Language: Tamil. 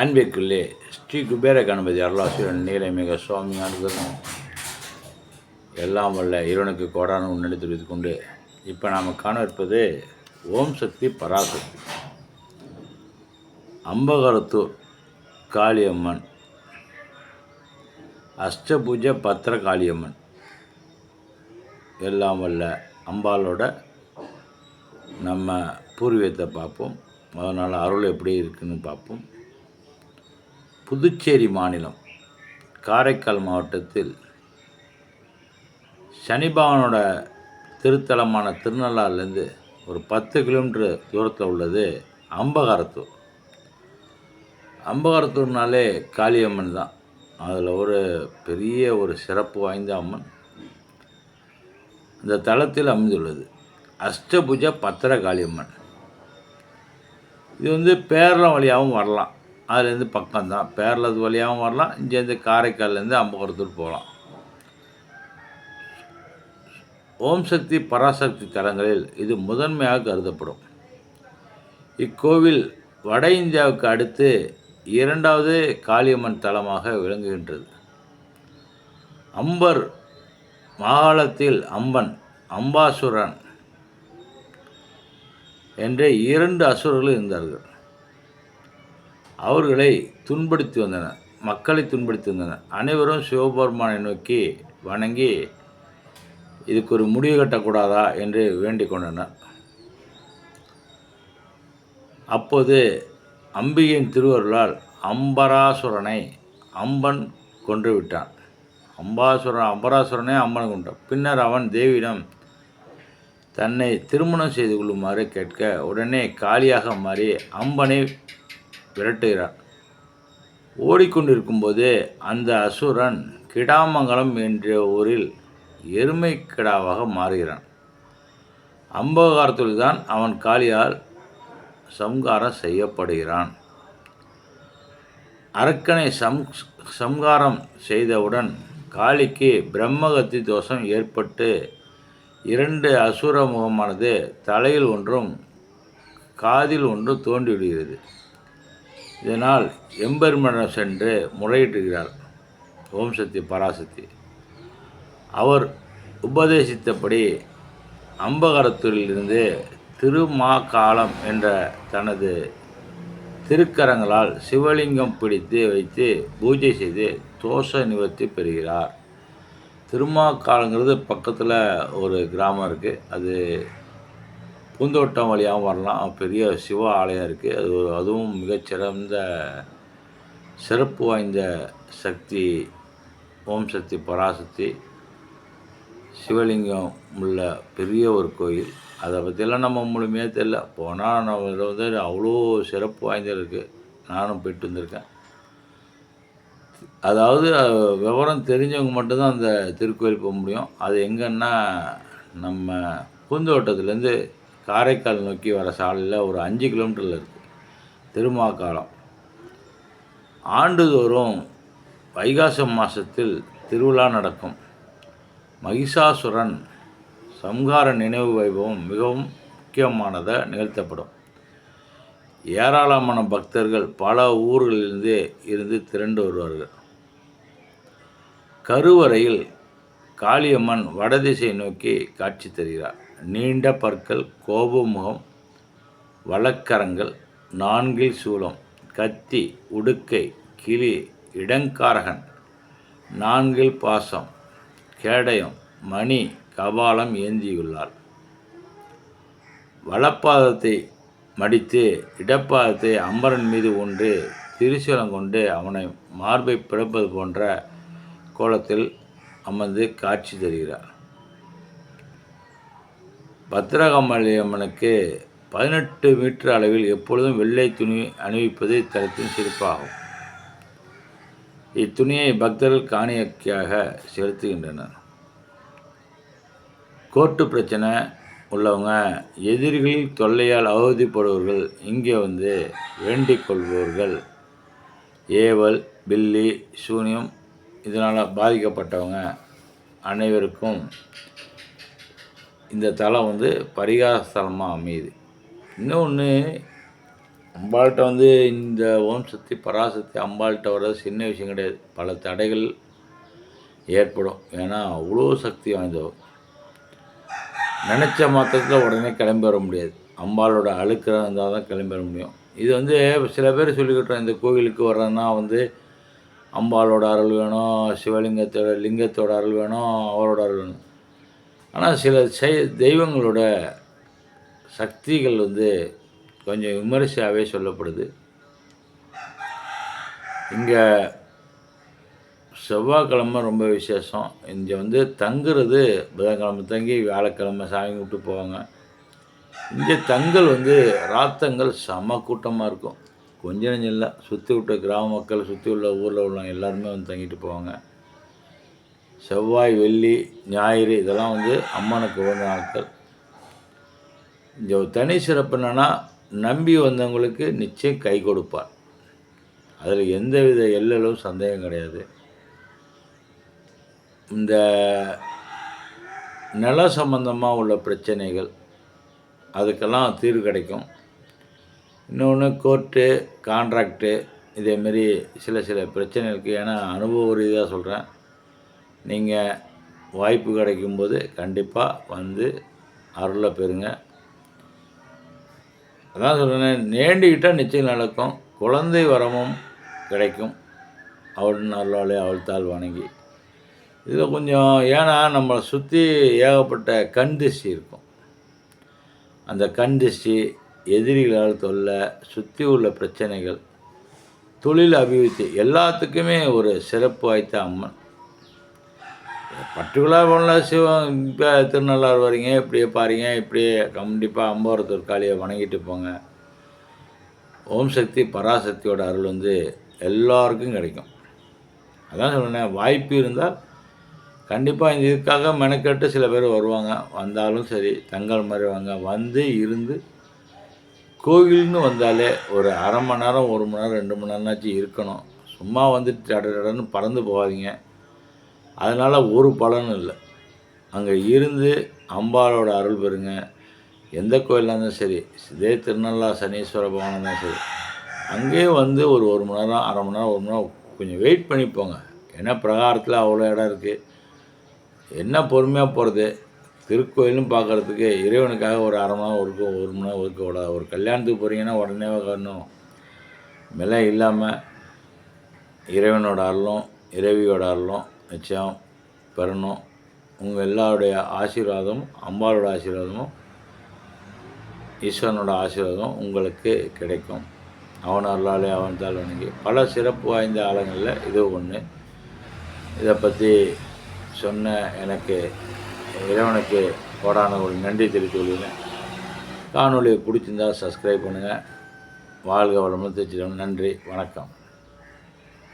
அன்பிற்குள்ளே ஸ்ரீ குபேர கணபதி அருளாசிரியன் நீலமிக சுவாமி அனுகிரகம். எல்லாம் வல்ல இறைவனுக்கு கோடான முன்னெடுத்து தெரிவித்து கொண்டு இப்போ நாம் காண இருப்பது ஓம் சக்தி பராசக்தி. அம்பகரத்தூர் காளியம்மன். அஷ்டபூஜ பத்திர காளியம்மன். எல்லாம் வல்ல அம்பாளோட நம்ம பூர்வீகத்தை பார்ப்போம். அதனால் அருள் எப்படி இருக்குன்னு பார்ப்போம். புதுச்சேரி மாநிலம் காரைக்கால் மாவட்டத்தில் சனிபவனோட திருத்தலமான திருநள்ளாறுலேருந்து ஒரு பத்து கிலோமீட்டர் தூரத்தில் உள்ளது அம்பகாரத்தூர். அம்பகாரத்தூர்னாலே காளியம்மன் தான். அதில் ஒரு பெரிய ஒரு சிறப்பு வாய்ந்த அம்மன். இந்த தலத்தில் அமைந்துள்ளது. அஷ்டபுஜ பத்திர காளியம்மன் இது வந்து பேரளம் வழியாகவும் வரலாம். அதுலேருந்து பக்கம்தான். பேரளத்து வழியாகவும் வரலாம் இங்கேருந்து காரைக்கால்லேருந்து அம்பகரத்தூர் போகலாம். ஓம் சக்தி பராசக்தி தலங்களில் இது முதன்மையாக கருதப்படும். இக்கோவில் வட இந்தியாவுக்கு அடுத்து இரண்டாவது காளியம்மன் தலமாக விளங்குகின்றது. அம்பர் மாகாளத்தில் அம்பன் அம்பாசுரன் என்ற இரண்டு அசுரர்கள் இருந்தார்கள். அவர்களை துன்படுத்தி வந்தனர் மக்களை துன்படுத்தி வந்தனர் அனைவரும் சிவபெருமானை நோக்கி வணங்கி இதுக்கு ஒரு முடிவு கட்டக்கூடாதா? என்று வேண்டிக் கொண்டனர். அப்போது அம்பிகையின் திருவருளால் அம்பராசுரனை அம்பன் கொன்று விட்டான். அம்பாசுரன் அம்பராசுரனை அம்பன் கொண்டான். பின்னர் அவன் தேவியிடம் தன்னை திருமணம் செய்து கொள்ளுமாறு கேட்க உடனே காலியாக மாறி அம்பனை விரட்டுகிறான் ஓடிக்கொண்டிருக்கும்போது அந்த அசுரன் கிடாமங்கலம் என்ற ஊரில் எருமை கிடாவாக மாறுகிறான். அம்பகாரத்தில் தான் அவன் காளியால் சம்காரம் செய்யப்படுகிறான். அரக்கனை சம் சம்காரம் செய்தவுடன் காளிக்கு பிரம்மகத்தி தோஷம் ஏற்பட்டு இரண்டு அசுர முகமானது தலையில் ஒன்றும் காதில் ஒன்றும் தோண்டிவிடுகிறது இதனால் எம்பெருமனம் சென்று முறையிட்டுகிறார் ஓம் சக்தி பராசக்தி. அவர் உபதேசித்தபடி அம்பகரத்திலிருந்து திருமாகாலம் என்ற தனது திருக்கரங்களால் சிவலிங்கம் பிடித்து வைத்து பூஜை செய்து தோஷ நிவர்த்தி பெறுகிறார். திருமாக்காலங்கிறது பக்கத்தில் ஒரு கிராமம் இருக்குது அது பூந்தோட்டம் வழியாகவும் வரலாம். பெரிய சிவ ஆலயம் இருக்குது அது ஒரு அதுவும் மிகச்சிறந்த சிறப்பு வாய்ந்த சக்தி ஓம் சக்தி பராசக்தி சிவலிங்கம் உள்ள பெரிய ஒரு கோயில். அதை பற்றியெல்லாம் நம்ம முழுமையாக தெரியல. போனால் நம்ம இதில் வந்து அவ்வளோ சிறப்பு வாய்ந்தது இருக்குது நானும் போயிட்டு வந்திருக்கேன். அதாவது விவரம் தெரிஞ்சவங்க மட்டும்தான் அந்த திருக்கோயில் போக முடியும். அது எங்கன்னா நம்ம பூந்தோட்டத்துலேருந்து காரைக்கால் நோக்கி வர சாலையில் ஒரு அஞ்சு கிலோமீட்டரில் இருக்குது திருமாக்காலம். ஆண்டுதோறும் வைகாசம் மாதத்தில் திருவிழா நடக்கும். மகிஷாசுரன் சம்ஹார நினைவு வைபவம் மிகவும் முக்கியமானதாக நிகழ்த்தப்படும். ஏராளமான பக்தர்கள் பல ஊர்களிலிருந்தே இருந்து திரண்டு வருவார்கள். கருவறையில் காளியம்மன் வடதிசை நோக்கி காட்சி தருகிறார். நீண்ட பற்கள் கோபமுகம் வழக்கரங்கள் நான்கில் சூலம் கத்தி உடுக்கை கிளி இடங்காரகன் நான்கில் பாசம் கேடயம் மணி கபாலம் ஏந்தியுள்ளார். வலப்பாதத்தை மடித்து இடப்பாதத்தை அம்பரன் மீது ஒன்று திருசூலம் கொண்டு அவனை மார்பை பிளப்பது போன்ற கோலத்தில் அமர்ந்து காட்சி தருகிறார். பத்திரகாமலி அம்மனுக்கு பதினெட்டு மீட்டர் அளவில் எப்பொழுதும் வெள்ளை துணி அணிவிப்பது இத்தலத்தின் சிறப்பாகும். இத்துணியை பக்தர்கள் காணிக்கையாக செலுத்துகின்றனர். கோர்ட்டு பிரச்சனை உள்ளவங்க எதிரிகளில் தொல்லையால் அவதிப்படுபவர்கள் இங்கே வந்து வேண்டிக் கொள்பவர்கள். ஏவல் பில்லி சூனியம் இதனால் பாதிக்கப்பட்டவங்க அனைவருக்கும் இந்த தலம் வந்து பரிகாரஸ்தலமாக அமையுது. இன்னொன்று அம்பாள்கிட்ட வந்து இந்த ஓம் சக்தி பராசக்தி அம்பாள்கிட்ட வர்றது சின்ன விஷயம் கிடையாது. பல தடைகள் ஏற்படும். ஏன்னா அவ்வளோ சக்தி வாய்ந்தவர். நினச்ச மாத்திரத்தில் உடனே கிளம்பி வர முடியாது. அம்பாளோட அழுக்கிற இருந்தால் தான் கிளம்பி வர முடியும். இது வந்து சில பேர் சொல்லிக்கிட்டோம் இந்த கோவிலுக்கு வர்றதுன்னா வந்து அம்பாளோட அருள் வேணும் சிவலிங்கத்தோட லிங்கத்தோட அருள் வேணும் அவரோட அருள் வேணும். ஆனால் சில செய் தெய்வங்களோட சக்திகள் வந்து கொஞ்சம் விமரிசையாகவே சொல்லப்படுது. இங்கே செவ்வாய்க்கிழமை ரொம்ப விசேஷம். இங்கே வந்து தங்குறது புதன்கிழமை தங்கி வியாழக்கிழமை சாமி கும்பிட்டு போவாங்க. இங்கே தங்கல் வந்து ராத்தங்கள் செம கூட்டமாக இருக்கும். கொஞ்சம் நஞ்சம் இல்லை. சுற்றி விட்ட கிராம மக்கள் சுற்றி உள்ள ஊரில் உள்ளவங்க எல்லாருமே வந்து தங்கிட்டு போவாங்க. செவ்வாய் வெள்ளி ஞாயிறு இதெல்லாம் வந்து அம்மனுக்கு உகந்த நாட்கள். இங்கே தனி சிறப்பு என்னென்னா நம்பி வந்தவங்களுக்கு நிச்சயம் கை கொடுப்பார். அதில் எந்தவித எல்லலும் சந்தேகம் கிடையாது. இந்த நில சம்பந்தமாக உள்ள பிரச்சனைகள் அதுக்கெல்லாம் தீர்வு கிடைக்கும். இன்னொன்று கோர்ட்டு கான்ட்ராக்டு இதேமாரி சில சில பிரச்சனைகளுக்கு இருக்குது ஏன்னா அனுபவ ரீதியாக சொல்கிறேன் நீங்கள் வாய்ப்பு கிடைக்கும்போது கண்டிப்பாக வந்து அருளை பெறுங்க. அதான் சொல்கிறேன் நேண்டிக்கிட்டால் நிச்சயம் நடக்கும். குழந்தை வரமும் கிடைக்கும். அவள் அருளாலே அவள் தாள் வணங்கி. இதில் கொஞ்சம் ஏன்னா நம்மளை சுற்றி ஏகப்பட்ட கண் திஷ்டி இருக்கும். அந்த கண் திஷ்டி எதிரிகளால் தொல்லை சுற்றி உள்ள பிரச்சனைகள் தொழில் அபிவிருத்தி எல்லாத்துக்குமே ஒரு சிறப்பு வாய்த்த அம்மன். பர்டிகுலர் பண்ணலாம் சிவம் இப்போ திருநள்ளாறு வரீங்க இப்படியே பாருங்க இப்படியே கண்டிப்பாக அம்பவரத்தூர் காளியை வணங்கிட்டு போங்க. ஓம் சக்தி பராசக்தியோட அருள் வந்து எல்லாருக்கும் கிடைக்கும். அதான் சொன்னேன் வாய்ப்பு இருந்தால் கண்டிப்பாக இந்த இதுக்காக மெனக்கெட்டு சில பேர் வருவாங்க. வந்தாலும் சரி தங்கள் மாதிரி வாங்க. வந்து இருந்து கோவில்னு வந்தாலே ஒரு அரை மணி நேரம் ஒரு மணி நேரம் ரெண்டு மணி நேரம்னாச்சும் இருக்கணும். சும்மா வந்துட்டு டடன்னு பறந்து போகாதீங்க. அதனால் ஒரு பலனும் இல்லை. அங்கே இருந்து அம்பாலோட அருள் பெறுங்க. எந்த கோயிலாக இருந்தாலும் சரி இதே திருநள்ளா சனீஸ்வர பவனம் இருந்தாலும் சரி அங்கேயே வந்து ஒரு ஒரு மணி நேரம் அரை மணி நேரம் ஒரு மணி நேரம் கொஞ்சம் வெயிட் பண்ணி போங்க. ஏன்னா பிரகாரத்தில் அவ்வளோ இடம் இருக்குது என்ன பொறுமையாக போகிறது திருக்கோயிலும் பார்க்குறதுக்கு இறைவனுக்காக ஒரு அரை மணி நேரம் ஒதுக்க ஒரு மணி நேரம் ஒதுக்க விடாது ஒரு கல்யாணத்துக்கு போகிறீங்கன்னா உடனே வரணும் விலை இல்லாமல் இறைவனோட அருளும் இறைவியோட அருளும் நிச்சயம் பெறணும். உங்கள் எல்லாருடைய ஆசீர்வாதமும் அம்பாளோட ஆசீர்வாதமும் ஈஸ்வரனோட ஆசீர்வாதம் உங்களுக்கு கிடைக்கும். அவன் அருளாலே அவன் தாள் வணங்கி. பல சிறப்பு வாய்ந்த ஆலங்களில் இது ஒன்று இதை பற்றி சொன்ன எனக்கு இறைவனுக்கு கோடான ஒரு நன்றி தெரிவித்துக் கொள்கிறேன் காணொலியை பிடிச்சிருந்தா சப்ஸ்கிரைப் பண்ணுங்கள் வாழ்க வளமுத்து நன்றி. வணக்கம்.